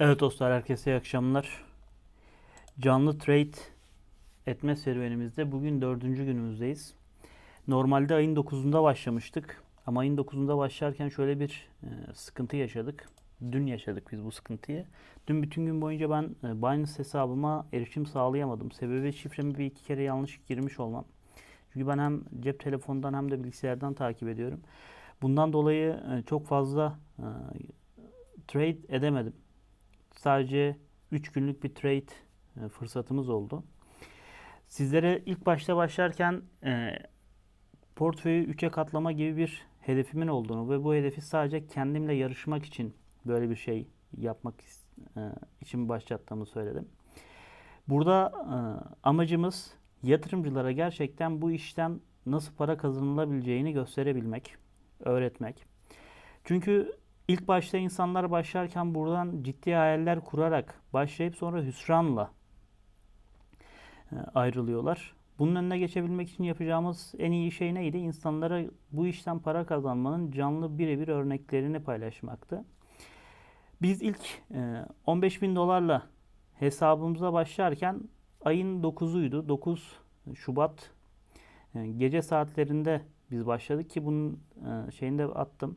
Evet dostlar herkese iyi akşamlar. Canlı trade etme serüvenimizde bugün dördüncü günümüzdeyiz. Normalde ayın 9'unda başlamıştık. Ama ayın 9'unda başlarken şöyle bir e, sıkıntı yaşadık. Dün yaşadık biz bu sıkıntıyı. Dün bütün gün boyunca ben e, Binance hesabıma erişim sağlayamadım. Sebebi şifremi bir iki kere yanlış girmiş olmam. Çünkü ben hem cep telefonundan hem de bilgisayardan takip ediyorum. Bundan dolayı e, çok fazla trade edemedim. Sadece 3 günlük bir trade e, fırsatımız oldu. Sizlere ilk başta başlarken e, portföyü 3'e katlama gibi bir hedefimin olduğunu ve bu hedefi sadece kendimle yarışmak için böyle bir şey yapmak e, için başlattığımı söyledim. Burada e, amacımız yatırımcılara gerçekten bu işten nasıl para kazanılabileceğini gösterebilmek, öğretmek. Çünkü ilk başta insanlar başlarken buradan ciddi hayaller kurarak başlayıp sonra hüsranla e, ayrılıyorlar. Bunun önüne geçebilmek için yapacağımız en iyi şey neydi? İnsanlara bu işten para kazanmanın canlı birebir örneklerini paylaşmaktı. Biz ilk e, 15 bin dolarla hesabımıza başlarken ayın 9'uydu. 9 Şubat e, gece saatlerinde biz başladık ki bunun e, şeyini de attım.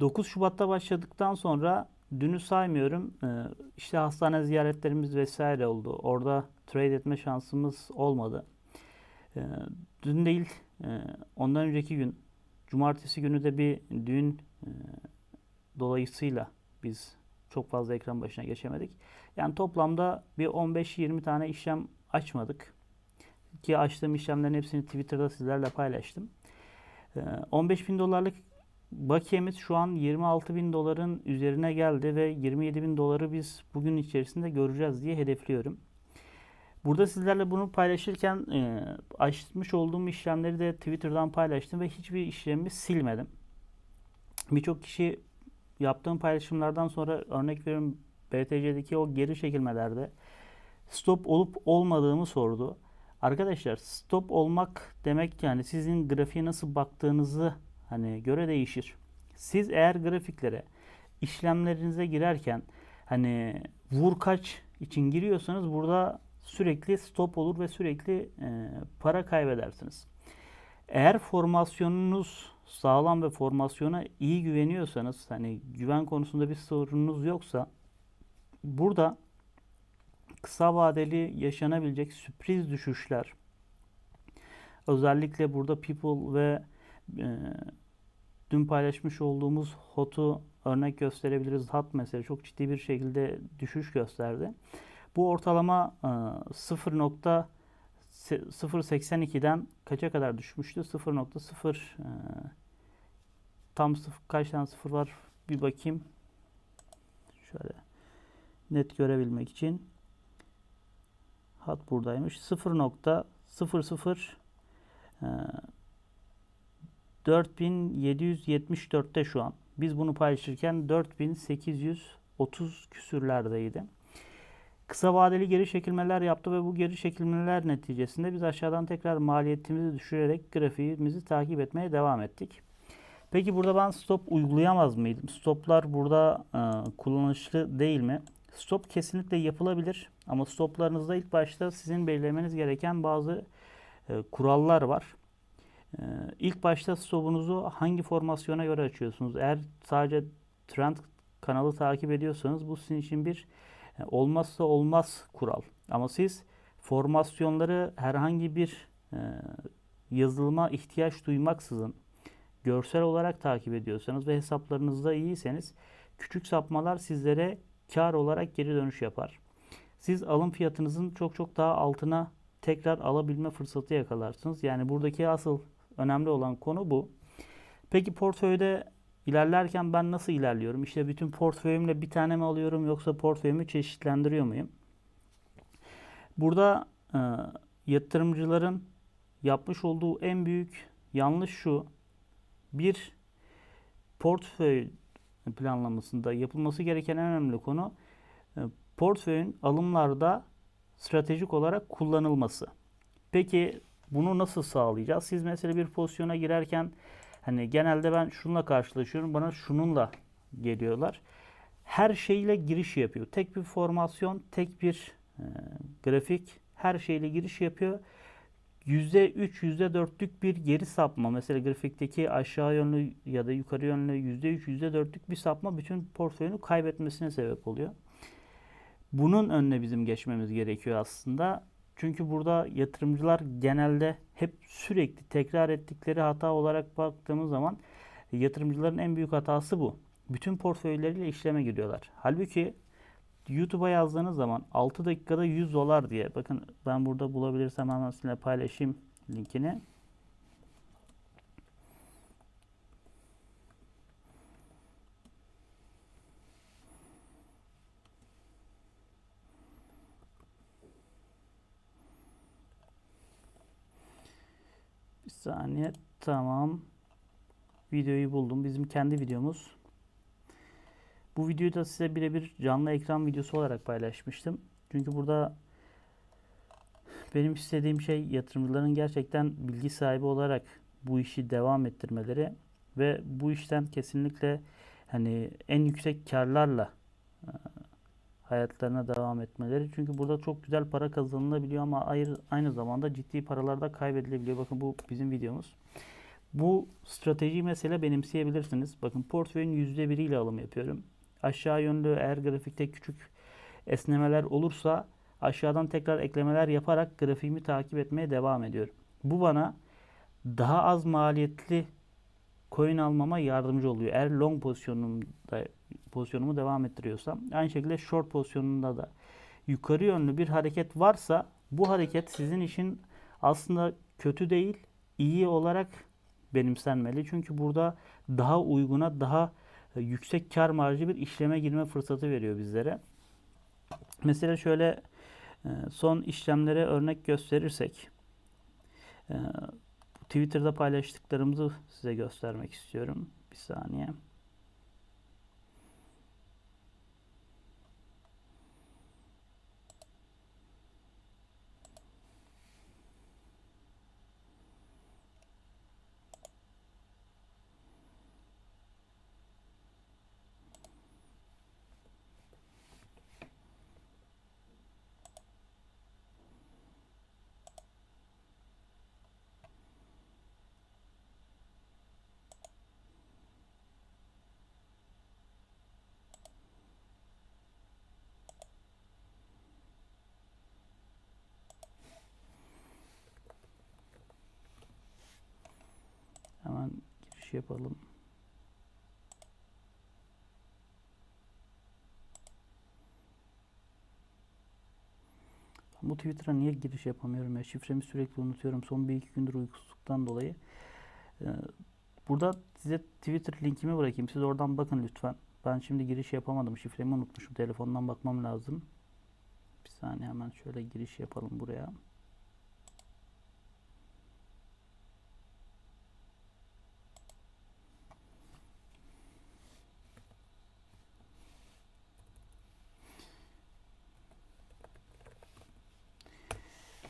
9 Şubat'ta başladıktan sonra dünü saymıyorum. E, işte hastane ziyaretlerimiz vesaire oldu. Orada trade etme şansımız olmadı. E, dün değil, e, ondan önceki gün, cumartesi günü de bir düğün e, dolayısıyla biz çok fazla ekran başına geçemedik. Yani toplamda bir 15-20 tane işlem açmadık. Ki açtığım işlemlerin hepsini Twitter'da sizlerle paylaştım. 15 bin dolarlık bakiyemiz şu an 26 bin doların üzerine geldi ve 27 bin doları biz bugün içerisinde göreceğiz diye hedefliyorum. Burada sizlerle bunu paylaşırken e, açmış olduğum işlemleri de Twitter'dan paylaştım ve hiçbir işlemi silmedim. Birçok kişi yaptığım paylaşımlardan sonra örnek veriyorum BTC'deki o geri çekilmelerde stop olup olmadığımı sordu. Arkadaşlar stop olmak demek yani sizin grafiğe nasıl baktığınızı hani göre değişir. Siz eğer grafiklere işlemlerinize girerken hani vur kaç için giriyorsanız burada sürekli stop olur ve sürekli e, para kaybedersiniz. Eğer formasyonunuz sağlam ve formasyona iyi güveniyorsanız hani güven konusunda bir sorununuz yoksa burada kısa vadeli yaşanabilecek sürpriz düşüşler özellikle burada people ve dün paylaşmış olduğumuz HOT'u örnek gösterebiliriz. HOT mesela çok ciddi bir şekilde düşüş gösterdi. Bu ortalama e, 0.082'den kaça kadar düşmüştü? 0.0 e, tam sıfır, kaç tane sıfır var bir bakayım. Şöyle net görebilmek için hat buradaymış. 0.00 e, 4774'te şu an. Biz bunu paylaşırken 4830 küsürlerdeydi. Kısa vadeli geri çekilmeler yaptı ve bu geri çekilmeler neticesinde biz aşağıdan tekrar maliyetimizi düşürerek grafiğimizi takip etmeye devam ettik. Peki burada ben stop uygulayamaz mıydım? Stoplar burada e, kullanışlı değil mi? Stop kesinlikle yapılabilir ama stoplarınızda ilk başta sizin belirlemeniz gereken bazı e, kurallar var. E, ilk başta stopunuzu hangi formasyona göre açıyorsunuz? Eğer sadece trend kanalı takip ediyorsanız bu sizin için bir e, olmazsa olmaz kural. Ama siz formasyonları herhangi bir e, yazılıma ihtiyaç duymaksızın görsel olarak takip ediyorsanız ve hesaplarınızda iyiyseniz küçük sapmalar sizlere kar olarak geri dönüş yapar. Siz alım fiyatınızın çok çok daha altına tekrar alabilme fırsatı yakalarsınız. Yani buradaki asıl önemli olan konu bu. Peki portföyde ilerlerken ben nasıl ilerliyorum? İşte bütün portföyümle bir tane mi alıyorum yoksa portföyümü çeşitlendiriyor muyum? Burada e, yatırımcıların yapmış olduğu en büyük yanlış şu. Bir portföy planlamasında yapılması gereken en önemli konu e, portföyün alımlarda stratejik olarak kullanılması. Peki bunu nasıl sağlayacağız? Siz mesela bir pozisyona girerken hani genelde ben şununla karşılaşıyorum. Bana şununla geliyorlar. her şeyle giriş yapıyor. Tek bir formasyon, tek bir e, grafik her şeyle giriş yapıyor. %3, %4'lük bir geri sapma. Mesela grafikteki aşağı yönlü ya da yukarı yönlü %3, %4'lük bir sapma bütün portföyünü kaybetmesine sebep oluyor. Bunun önüne bizim geçmemiz gerekiyor aslında. Çünkü burada yatırımcılar genelde hep sürekli tekrar ettikleri hata olarak baktığımız zaman yatırımcıların en büyük hatası bu. Bütün portföyleriyle işleme giriyorlar. Halbuki YouTube'a yazdığınız zaman 6 dakikada 100 dolar diye. Bakın ben burada bulabilirsem hemen sizinle paylaşayım linkini. Saniye. Tamam. Videoyu buldum. Bizim kendi videomuz. Bu videoyu da size birebir canlı ekran videosu olarak paylaşmıştım. Çünkü burada benim istediğim şey yatırımcıların gerçekten bilgi sahibi olarak bu işi devam ettirmeleri ve bu işten kesinlikle hani en yüksek karlarla hayatlarına devam etmeleri. Çünkü burada çok güzel para kazanılabiliyor ama ayrı, aynı zamanda ciddi paralar da kaybedilebiliyor. Bakın bu bizim videomuz. Bu strateji mesela benimseyebilirsiniz. Bakın portföyün %1 ile alım yapıyorum. Aşağı yönlü eğer grafikte küçük esnemeler olursa aşağıdan tekrar eklemeler yaparak grafiğimi takip etmeye devam ediyorum. Bu bana daha az maliyetli coin almama yardımcı oluyor. Eğer long pozisyonumda pozisyonumu devam ettiriyorsam. Aynı şekilde short pozisyonunda da yukarı yönlü bir hareket varsa bu hareket sizin için aslında kötü değil, iyi olarak benimsenmeli. Çünkü burada daha uyguna, daha e, yüksek kar marjı bir işleme girme fırsatı veriyor bizlere. Mesela şöyle e, son işlemlere örnek gösterirsek e, Twitter'da paylaştıklarımızı size göstermek istiyorum. Bir saniye. Hemen giriş yapalım. Bu Twitter'a niye giriş yapamıyorum ya? Şifremi sürekli unutuyorum. Son bir iki gündür uykusuzluktan dolayı. Ee, burada size Twitter linkimi bırakayım. Siz oradan bakın lütfen. Ben şimdi giriş yapamadım. Şifremi unutmuşum. Telefondan bakmam lazım. Bir saniye hemen şöyle giriş yapalım buraya.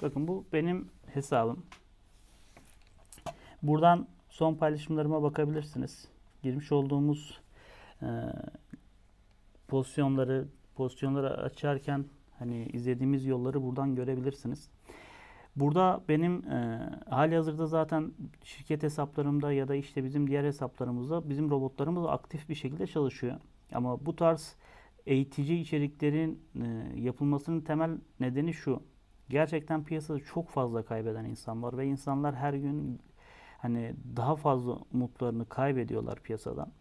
Bakın bu benim hesabım. Buradan son paylaşımlarıma bakabilirsiniz. Girmiş olduğumuz e, pozisyonları pozisyonları açarken hani izlediğimiz yolları buradan görebilirsiniz. Burada benim e, hali hazırda zaten şirket hesaplarımda ya da işte bizim diğer hesaplarımızda bizim robotlarımız aktif bir şekilde çalışıyor. Ama bu tarz eğitici içeriklerin e, yapılmasının temel nedeni şu. Gerçekten piyasada çok fazla kaybeden insan var ve insanlar her gün hani daha fazla umutlarını kaybediyorlar piyasadan.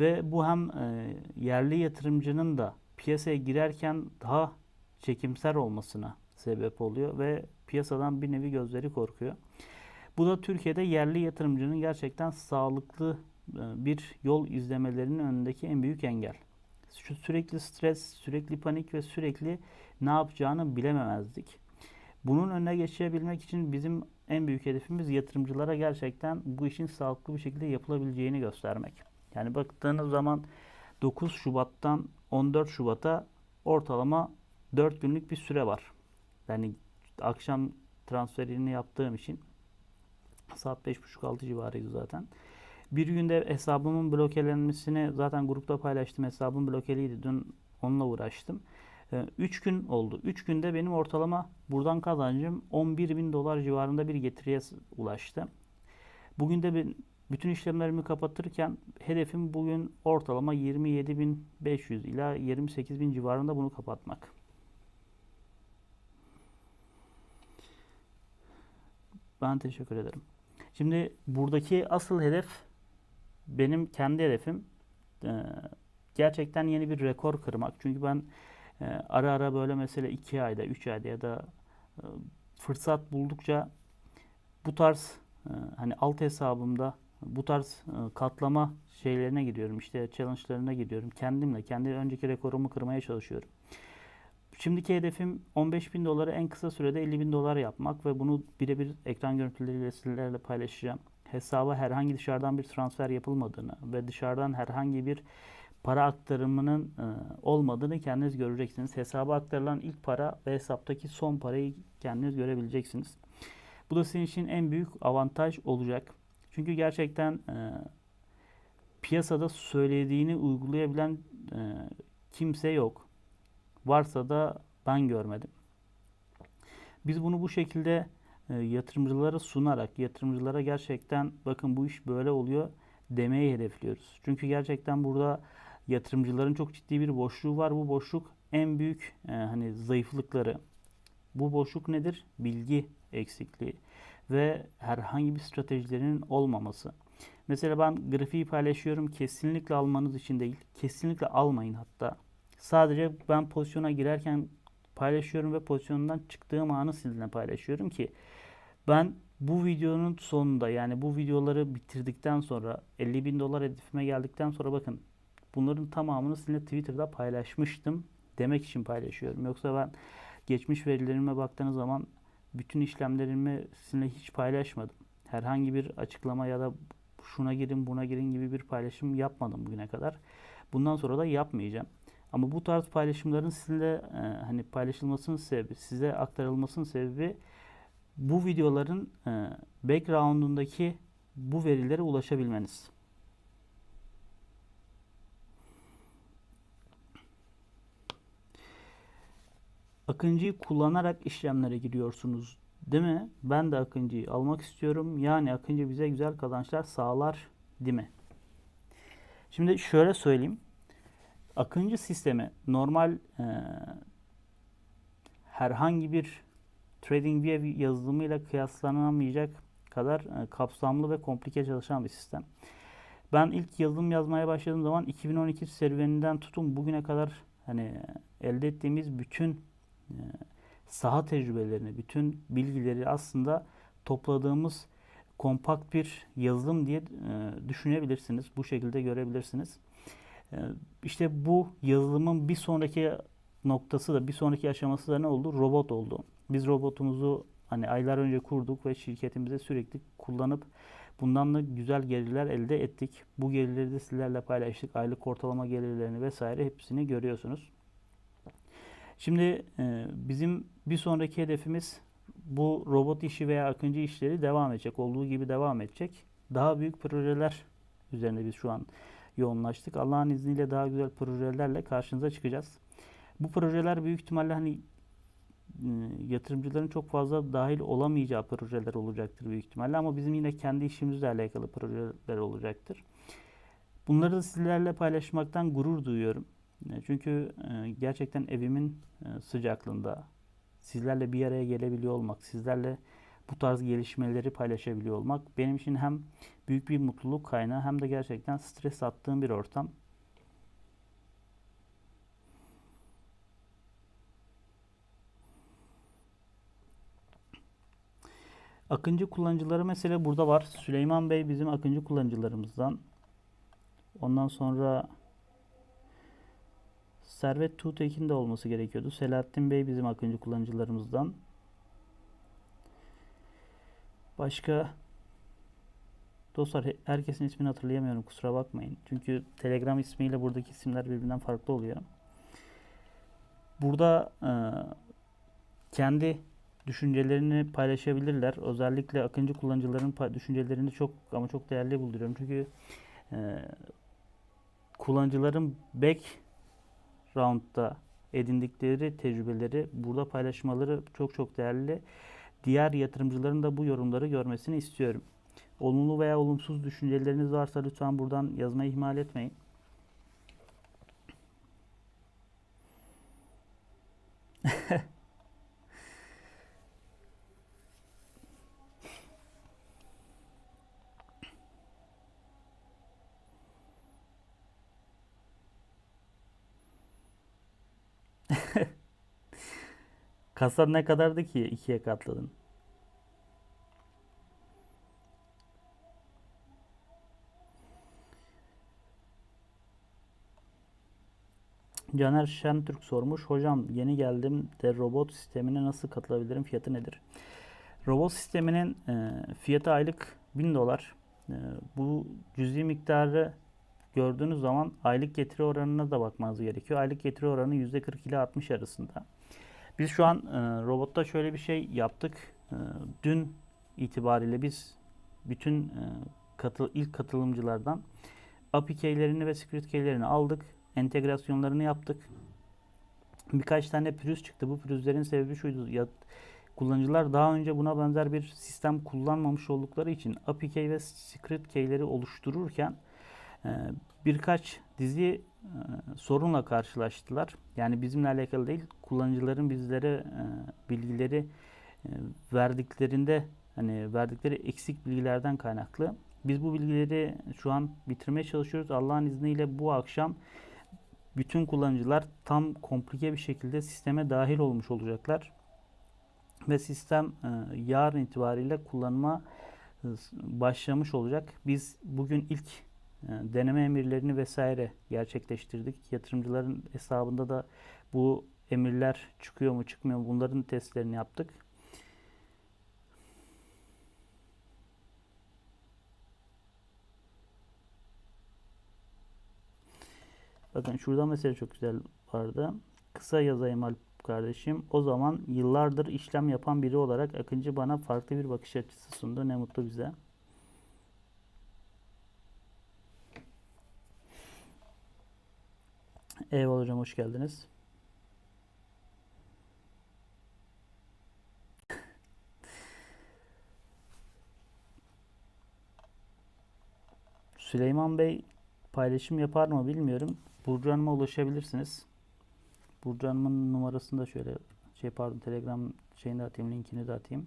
Ve bu hem e, yerli yatırımcının da piyasaya girerken daha çekimser olmasına sebep oluyor ve piyasadan bir nevi gözleri korkuyor. Bu da Türkiye'de yerli yatırımcının gerçekten sağlıklı e, bir yol izlemelerinin önündeki en büyük engel. Şu sürekli stres, sürekli panik ve sürekli ne yapacağını bilememezlik. Bunun önüne geçebilmek için bizim en büyük hedefimiz yatırımcılara gerçekten bu işin sağlıklı bir şekilde yapılabileceğini göstermek. Yani baktığınız zaman 9 Şubat'tan 14 Şubat'a ortalama 4 günlük bir süre var. Yani akşam transferini yaptığım için saat 5.30-6 civarıydı zaten. Bir günde hesabımın blokelenmesini zaten grupta paylaştım. Hesabım blokeliydi. Dün onunla uğraştım. 3 gün oldu. 3 günde benim ortalama buradan kazancım 11 bin dolar civarında bir getiriye ulaştı. Bugün de ben bütün işlemlerimi kapatırken hedefim bugün ortalama 27.500 ila 28.000 civarında bunu kapatmak. Ben teşekkür ederim. Şimdi buradaki asıl hedef benim kendi hedefim eee, gerçekten yeni bir rekor kırmak. Çünkü ben eee, ara ara böyle mesela 2 ayda, 3 ayda ya da eee, fırsat buldukça bu tarz eee, hani alt hesabımda bu tarz eee, katlama şeylerine gidiyorum. İşte challenge'larına gidiyorum. Kendimle, kendi önceki rekorumu kırmaya çalışıyorum. Şimdiki hedefim 15 bin doları en kısa sürede 50 bin dolar yapmak ve bunu birebir ekran görüntüleriyle sizlerle paylaşacağım. Hesaba herhangi dışarıdan bir transfer yapılmadığını ve dışarıdan herhangi bir para aktarımının e, olmadığını kendiniz göreceksiniz. Hesaba aktarılan ilk para ve hesaptaki son parayı kendiniz görebileceksiniz. Bu da sizin için en büyük avantaj olacak. Çünkü gerçekten e, piyasada söylediğini uygulayabilen e, kimse yok. Varsa da ben görmedim. Biz bunu bu şekilde e, yatırımcılara sunarak, yatırımcılara gerçekten bakın bu iş böyle oluyor demeyi hedefliyoruz. Çünkü gerçekten burada yatırımcıların çok ciddi bir boşluğu var. Bu boşluk en büyük e, hani zayıflıkları. Bu boşluk nedir? Bilgi eksikliği ve herhangi bir stratejilerinin olmaması. Mesela ben grafiği paylaşıyorum. Kesinlikle almanız için değil. Kesinlikle almayın hatta. Sadece ben pozisyona girerken paylaşıyorum ve pozisyondan çıktığım anı sizinle paylaşıyorum ki ben bu videonun sonunda yani bu videoları bitirdikten sonra 50 bin dolar hedefime geldikten sonra bakın bunların tamamını sizinle Twitter'da paylaşmıştım demek için paylaşıyorum. Yoksa ben geçmiş verilerime baktığınız zaman bütün işlemlerimi sizinle hiç paylaşmadım. Herhangi bir açıklama ya da şuna girin buna girin gibi bir paylaşım yapmadım bugüne kadar. Bundan sonra da yapmayacağım. Ama bu tarz paylaşımların sizinle e, hani paylaşılmasının sebebi, size aktarılmasının sebebi bu videoların e, background'undaki bu verilere ulaşabilmeniz. Akıncı'yı kullanarak işlemlere giriyorsunuz, değil mi? Ben de Akıncı'yı almak istiyorum. Yani Akıncı bize güzel kazançlar sağlar, değil mi? Şimdi şöyle söyleyeyim. Akıncı sistemi normal e, herhangi bir TradingView yazılımıyla kıyaslanamayacak kadar e, kapsamlı ve komplike çalışan bir sistem. Ben ilk yazılım yazmaya başladığım zaman 2012 serüveninden tutun bugüne kadar hani elde ettiğimiz bütün saha tecrübelerini, bütün bilgileri aslında topladığımız kompakt bir yazılım diye e, düşünebilirsiniz. Bu şekilde görebilirsiniz. E, işte bu yazılımın bir sonraki noktası da bir sonraki aşaması da ne oldu? Robot oldu. Biz robotumuzu hani aylar önce kurduk ve şirketimize sürekli kullanıp bundan da güzel gelirler elde ettik. Bu gelirleri de sizlerle paylaştık. Aylık ortalama gelirlerini vesaire hepsini görüyorsunuz. Şimdi e, bizim bir sonraki hedefimiz bu robot işi veya akıncı işleri devam edecek. Olduğu gibi devam edecek. Daha büyük projeler üzerine biz şu an yoğunlaştık. Allah'ın izniyle daha güzel projelerle karşınıza çıkacağız. Bu projeler büyük ihtimalle hani e, yatırımcıların çok fazla dahil olamayacağı projeler olacaktır büyük ihtimalle ama bizim yine kendi işimizle alakalı projeler olacaktır. Bunları da sizlerle paylaşmaktan gurur duyuyorum. E, Çünkü e, gerçekten evimin e, sıcaklığında sizlerle bir araya gelebiliyor olmak, sizlerle bu tarz gelişmeleri paylaşabiliyor olmak benim için hem büyük bir mutluluk kaynağı hem de gerçekten stres attığım bir ortam. Akıncı kullanıcıları mesela burada var. Süleyman Bey bizim Akıncı kullanıcılarımızdan. Ondan sonra Servet Tuğtekin de olması gerekiyordu. Selahattin Bey bizim Akıncı kullanıcılarımızdan. Başka dostlar he- herkesin ismini hatırlayamıyorum kusura bakmayın. Çünkü Telegram ismiyle buradaki isimler birbirinden farklı oluyor. Burada e, kendi düşüncelerini paylaşabilirler. Özellikle Akıncı kullanıcıların düşüncelerini çok ama çok değerli buluyorum. Çünkü e, kullanıcıların background'da edindikleri tecrübeleri burada paylaşmaları çok çok değerli. Diğer yatırımcıların da bu yorumları görmesini istiyorum. Olumlu veya olumsuz düşünceleriniz varsa lütfen buradan yazmayı ihmal etmeyin. Kasa ne kadardı ki ikiye katladın? Caner Şentürk sormuş. Hocam yeni geldim de robot sistemine nasıl katılabilirim? Fiyatı nedir? Robot sisteminin e, fiyatı aylık 1000 dolar. E, bu cüzi miktarı gördüğünüz zaman aylık getiri oranına da bakmanız gerekiyor. Aylık getiri oranı %40 ile 60 arasında. Biz şu an e, robotta şöyle bir şey yaptık. E, dün itibariyle biz bütün e, katıl, ilk katılımcılardan API key'lerini ve script key'lerini aldık. Entegrasyonlarını yaptık. Birkaç tane pürüz çıktı. Bu pürüzlerin sebebi şuydu. Ya, kullanıcılar daha önce buna benzer bir sistem kullanmamış oldukları için API key ve script key'leri oluştururken birkaç dizi e, sorunla karşılaştılar. Yani bizimle alakalı değil, kullanıcıların bizlere e, bilgileri e, verdiklerinde hani verdikleri eksik bilgilerden kaynaklı. Biz bu bilgileri şu an bitirmeye çalışıyoruz. Allah'ın izniyle bu akşam bütün kullanıcılar tam komplike bir şekilde sisteme dahil olmuş olacaklar. Ve sistem yarın itibariyle kullanıma başlamış olacak. Biz bugün ilk deneme emirlerini vesaire gerçekleştirdik. Yatırımcıların hesabında da bu emirler çıkıyor mu çıkmıyor mu bunların testlerini yaptık. Bakın şurada mesela çok güzel vardı. Kısa yazayım Alp kardeşim. O zaman yıllardır işlem yapan biri olarak Akıncı bana farklı bir bakış açısı sundu. Ne mutlu bize. Eyvallah hocam hoş geldiniz. Süleyman Bey paylaşım yapar mı bilmiyorum. Burcu Hanım'a ulaşabilirsiniz. Burcu Hanım'ın numarasını da şöyle şey pardon Telegram şeyini de atayım, linkini de atayım.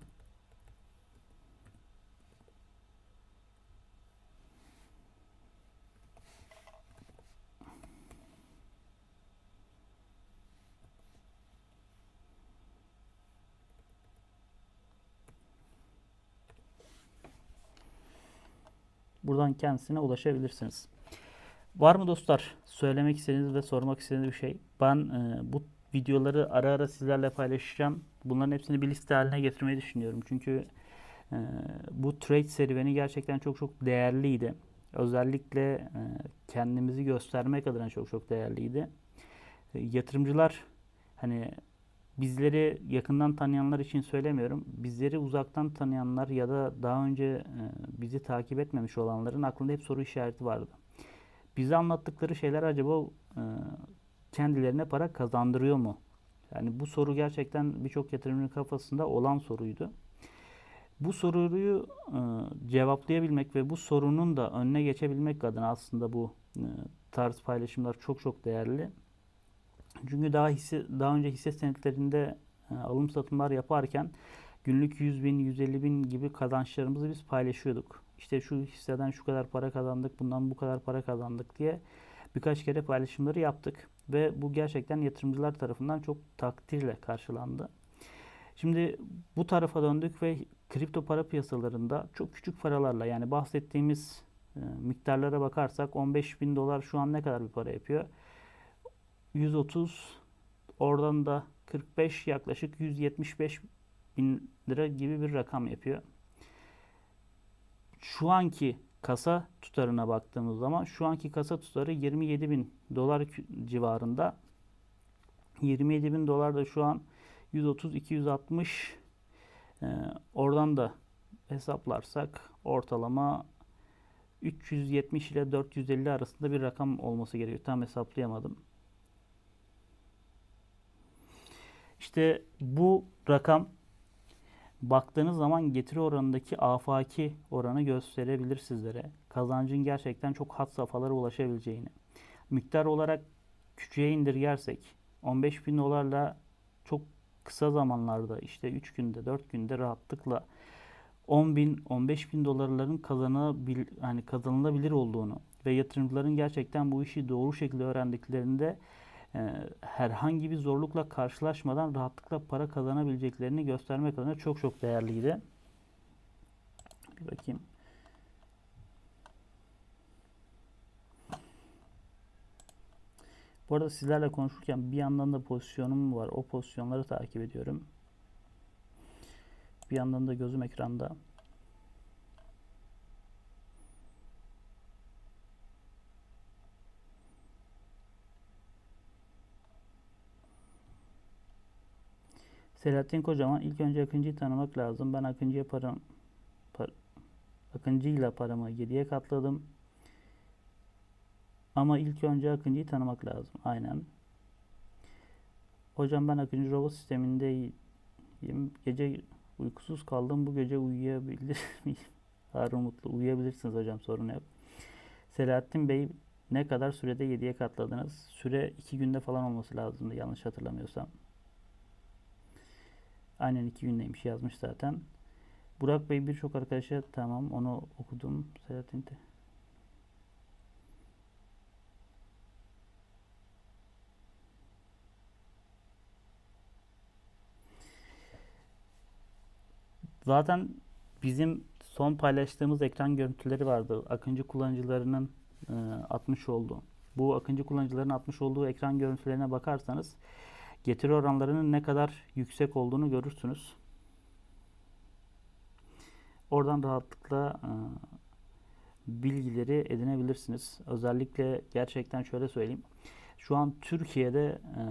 Buradan kendisine ulaşabilirsiniz. Var mı dostlar söylemek istediğiniz ve sormak istediğiniz bir şey? Ben e, bu videoları ara ara sizlerle paylaşacağım. Bunların hepsini bir liste haline getirmeyi düşünüyorum. Çünkü e, bu trade serüveni gerçekten çok çok değerliydi. Özellikle e, kendimizi göstermek adına çok çok değerliydi. E, yatırımcılar hani bizleri yakından tanıyanlar için söylemiyorum. Bizleri uzaktan tanıyanlar ya da daha önce e, bizi takip etmemiş olanların aklında hep soru işareti vardı. Bize anlattıkları şeyler acaba e, kendilerine para kazandırıyor mu? Yani bu soru gerçekten birçok yatırımcının kafasında olan soruydu. Bu soruyu e, cevaplayabilmek ve bu sorunun da önüne geçebilmek adına aslında bu tarz paylaşımlar çok çok değerli. Çünkü daha hisse, daha önce hisse senetlerinde e, alım satımlar yaparken günlük 100 bin, 150 bin gibi kazançlarımızı biz paylaşıyorduk. İşte şu hisseden şu kadar para kazandık, bundan bu kadar para kazandık diye birkaç kere paylaşımları yaptık. Ve bu gerçekten yatırımcılar tarafından çok takdirle karşılandı. Şimdi bu tarafa döndük ve kripto para piyasalarında çok küçük paralarla yani bahsettiğimiz e, miktarlara bakarsak 15 bin dolar şu an ne kadar bir para yapıyor? 130 oradan da 45 yaklaşık 175 bin lira gibi bir rakam yapıyor. Şu anki kasa tutarına baktığımız zaman şu anki kasa tutarı 27 bin dolar civarında. 27 bin dolar da şu an 130-260 Ee, oradan da hesaplarsak ortalama 370 ile 450 arasında bir rakam olması gerekiyor. Tam hesaplayamadım. İşte bu rakam baktığınız zaman getiri oranındaki afaki oranı gösterebilir sizlere. Kazancın gerçekten çok had safhalara ulaşabileceğini. Miktar olarak küçüğe indirgersek 15 bin dolarla çok kısa zamanlarda işte 3 günde 4 günde rahatlıkla 10 bin 15 bin dolarların kazanabil, hani kazanılabilir olduğunu ve yatırımcıların gerçekten bu işi doğru şekilde öğrendiklerinde herhangi bir zorlukla karşılaşmadan rahatlıkla para kazanabileceklerini göstermek adına çok çok değerliydi. Bir bakayım. Bu arada sizlerle konuşurken bir yandan da pozisyonum var. O pozisyonları takip ediyorum. Bir yandan da gözüm ekranda. Selahattin Kocaman ilk önce Akıncı'yı tanımak lazım. Ben Akıncı'ya param par, Akıncı'yla paramı 7'ye katladım. Ama ilk önce Akıncı'yı tanımak lazım. Aynen. Hocam ben Akıncı robot sistemindeyim. Gece uykusuz kaldım. Bu gece uyuyabilir miyim? Harun Mutlu. Uyuyabilirsiniz hocam sorun yok. Selahattin Bey ne kadar sürede 7'ye katladınız? Süre 2 günde falan olması lazımdı yanlış hatırlamıyorsam. Aynen 2 gündeymiş yazmış zaten. Burak Bey birçok arkadaşa tamam onu okudum. Selahattin de. Zaten bizim son paylaştığımız ekran görüntüleri vardı. Akıncı kullanıcılarının e, atmış olduğu. Bu Akıncı kullanıcıların atmış olduğu ekran görüntülerine bakarsanız getiri oranlarının ne kadar yüksek olduğunu görürsünüz. Oradan rahatlıkla e, bilgileri edinebilirsiniz. Özellikle gerçekten şöyle söyleyeyim. Şu an Türkiye'de e,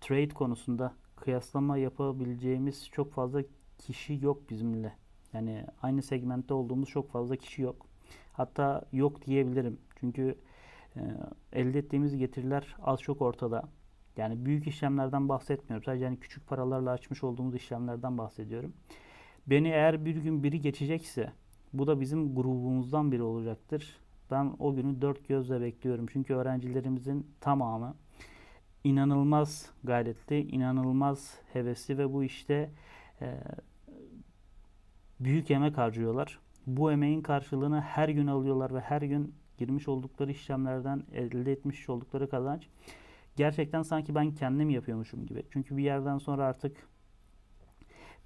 trade konusunda kıyaslama yapabileceğimiz çok fazla kişi yok bizimle. Yani aynı segmentte olduğumuz çok fazla kişi yok. Hatta yok diyebilirim. Çünkü e, elde ettiğimiz getiriler az çok ortada. Yani büyük işlemlerden bahsetmiyorum. Sadece yani küçük paralarla açmış olduğumuz işlemlerden bahsediyorum. Beni eğer bir gün biri geçecekse bu da bizim grubumuzdan biri olacaktır. Ben o günü dört gözle bekliyorum. Çünkü öğrencilerimizin tamamı inanılmaz gayretli, inanılmaz hevesli ve bu işte e, büyük emek harcıyorlar. Bu emeğin karşılığını her gün alıyorlar ve her gün girmiş oldukları işlemlerden elde etmiş oldukları kazanç gerçekten sanki ben kendim yapıyormuşum gibi. Çünkü bir yerden sonra artık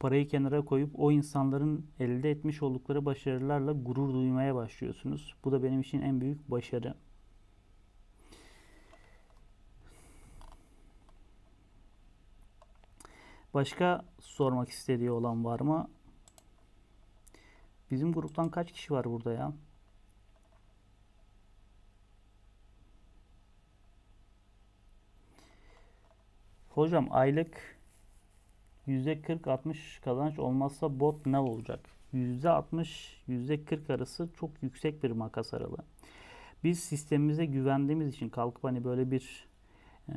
parayı kenara koyup o insanların elde etmiş oldukları başarılarla gurur duymaya başlıyorsunuz. Bu da benim için en büyük başarı. Başka sormak istediği olan var mı? Bizim gruptan kaç kişi var burada ya? Hocam aylık %40-60 kazanç olmazsa bot ne olacak? %60-%40 arası çok yüksek bir makas aralığı. Biz sistemimize güvendiğimiz için kalkıp hani böyle bir e,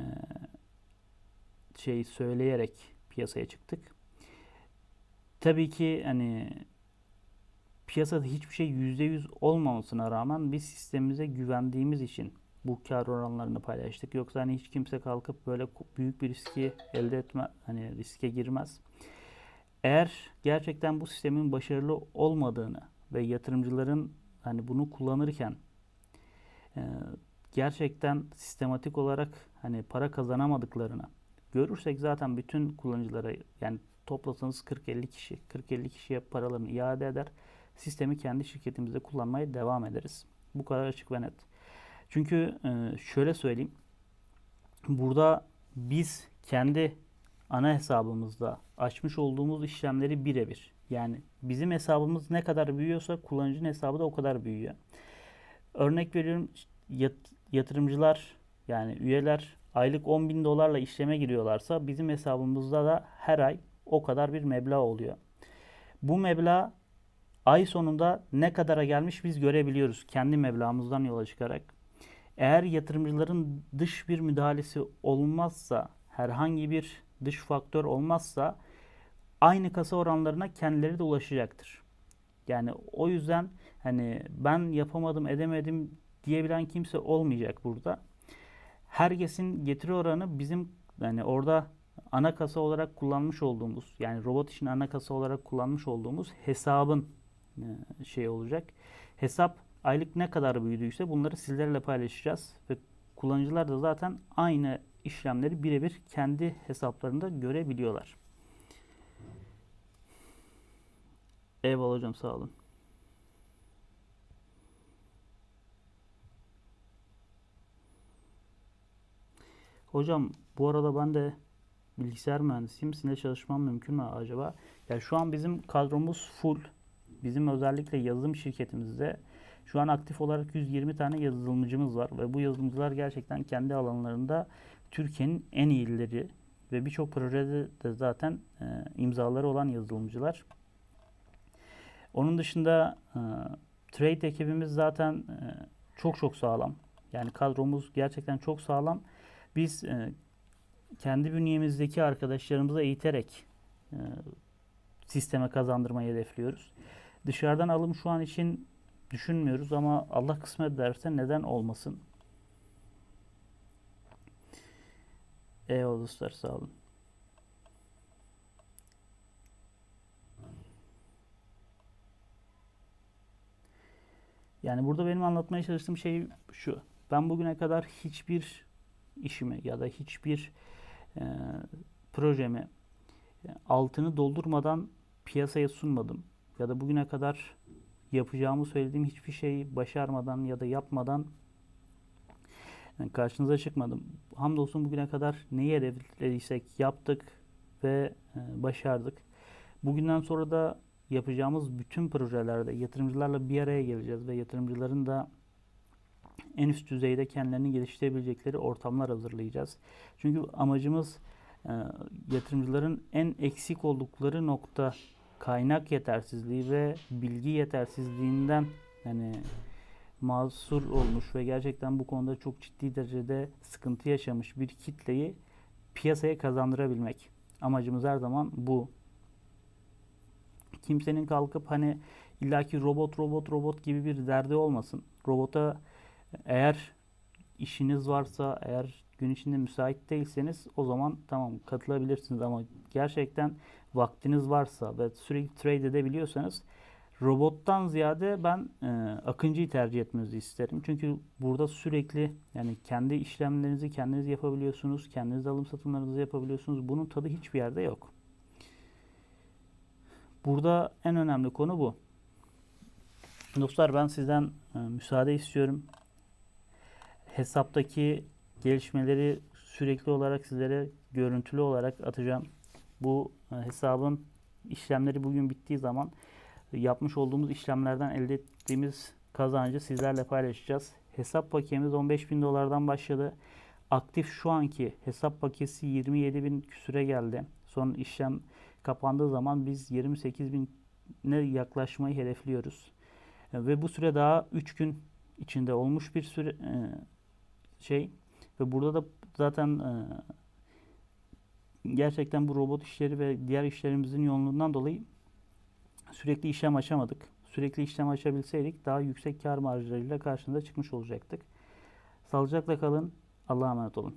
şey söyleyerek piyasaya çıktık. Tabii ki hani piyasada hiçbir şey %100 olmamasına rağmen biz sistemimize güvendiğimiz için bu kar oranlarını paylaştık. Yoksa hani hiç kimse kalkıp böyle büyük bir riski elde etme hani riske girmez. Eğer gerçekten bu sistemin başarılı olmadığını ve yatırımcıların hani bunu kullanırken e, gerçekten sistematik olarak hani para kazanamadıklarını görürsek zaten bütün kullanıcılara yani toplasanız 40-50 kişi 40-50 kişiye paralarını iade eder. Sistemi kendi şirketimizde kullanmaya devam ederiz. Bu kadar açık ve net. Çünkü e, şöyle söyleyeyim. Burada biz kendi ana hesabımızda açmış olduğumuz işlemleri birebir. Yani bizim hesabımız ne kadar büyüyorsa kullanıcının hesabı da o kadar büyüyor. Örnek veriyorum yatırımcılar yani üyeler aylık 10 bin dolarla işleme giriyorlarsa bizim hesabımızda da her ay o kadar bir meblağ oluyor. Bu meblağ ay sonunda ne kadara gelmiş biz görebiliyoruz kendi meblağımızdan yola çıkarak. Eğer yatırımcıların dış bir müdahalesi olmazsa, herhangi bir dış faktör olmazsa aynı kasa oranlarına kendileri de ulaşacaktır. Yani o yüzden hani ben yapamadım edemedim diyebilen kimse olmayacak burada. Herkesin getiri oranı bizim yani orada ana kasa olarak kullanmış olduğumuz yani robot için ana kasa olarak kullanmış olduğumuz hesabın şey olacak. Hesap aylık ne kadar büyüdüyse bunları sizlerle paylaşacağız ve kullanıcılar da zaten aynı işlemleri birebir kendi hesaplarında görebiliyorlar. Eyvallah hocam sağ olun. Hocam bu arada ben de bilgisayar mühendisiyim. Sizinle çalışmam mümkün mü acaba? Ya şu an bizim kadromuz full. Bizim özellikle yazılım şirketimizde şu an aktif olarak 120 tane yazılımcımız var ve bu yazılımcılar gerçekten kendi alanlarında Türkiye'nin en iyileri ve birçok projede de zaten e, imzaları olan yazılımcılar. Onun dışında e, trade ekibimiz zaten e, çok çok sağlam. Yani kadromuz gerçekten çok sağlam. Biz e, kendi bünyemizdeki arkadaşlarımızı eğiterek e, sisteme kazandırmayı hedefliyoruz. Dışarıdan alım şu an için düşünmüyoruz ama Allah kısmet ederse neden olmasın? Eyvallah dostlar sağ olun. Yani burada benim anlatmaya çalıştığım şey şu. Ben bugüne kadar hiçbir işimi ya da hiçbir e, projemi e, altını doldurmadan piyasaya sunmadım. Ya da bugüne kadar yapacağımı söylediğim hiçbir şeyi başarmadan ya da yapmadan karşınıza çıkmadım. Hamdolsun bugüne kadar neyi hedeflediysek yaptık ve e, başardık. Bugünden sonra da yapacağımız bütün projelerde yatırımcılarla bir araya geleceğiz ve yatırımcıların da en üst düzeyde kendilerini geliştirebilecekleri ortamlar hazırlayacağız. Çünkü amacımız e, yatırımcıların en eksik oldukları nokta kaynak yetersizliği ve bilgi yetersizliğinden yani mahsur olmuş ve gerçekten bu konuda çok ciddi derecede sıkıntı yaşamış bir kitleyi piyasaya kazandırabilmek. Amacımız her zaman bu. Kimsenin kalkıp hani illaki robot robot robot gibi bir derdi olmasın. Robota eğer işiniz varsa, eğer gün içinde müsait değilseniz o zaman tamam katılabilirsiniz ama gerçekten vaktiniz varsa ve sürekli trade edebiliyorsanız robottan ziyade ben e, Akıncı'yı tercih etmenizi isterim. Çünkü burada sürekli yani kendi işlemlerinizi kendiniz yapabiliyorsunuz. Kendiniz alım satımlarınızı yapabiliyorsunuz. Bunun tadı hiçbir yerde yok. Burada en önemli konu bu. Dostlar ben sizden e, müsaade istiyorum. Hesaptaki gelişmeleri sürekli olarak sizlere görüntülü olarak atacağım. Bu e, hesabın işlemleri bugün bittiği zaman yapmış olduğumuz işlemlerden elde ettiğimiz kazancı sizlerle paylaşacağız. Hesap paketimiz 15 bin dolardan başladı. Aktif şu anki hesap paketi 27 bin küsüre geldi. Son işlem kapandığı zaman biz 28 bine yaklaşmayı hedefliyoruz. Ve bu süre daha 3 gün içinde olmuş bir süre e, şey ve burada da zaten e, gerçekten bu robot işleri ve diğer işlerimizin yoğunluğundan dolayı sürekli işlem açamadık. Sürekli işlem açabilseydik daha yüksek kar marjlarıyla karşınıza çıkmış olacaktık. Sağlıcakla kalın. Allah'a emanet olun.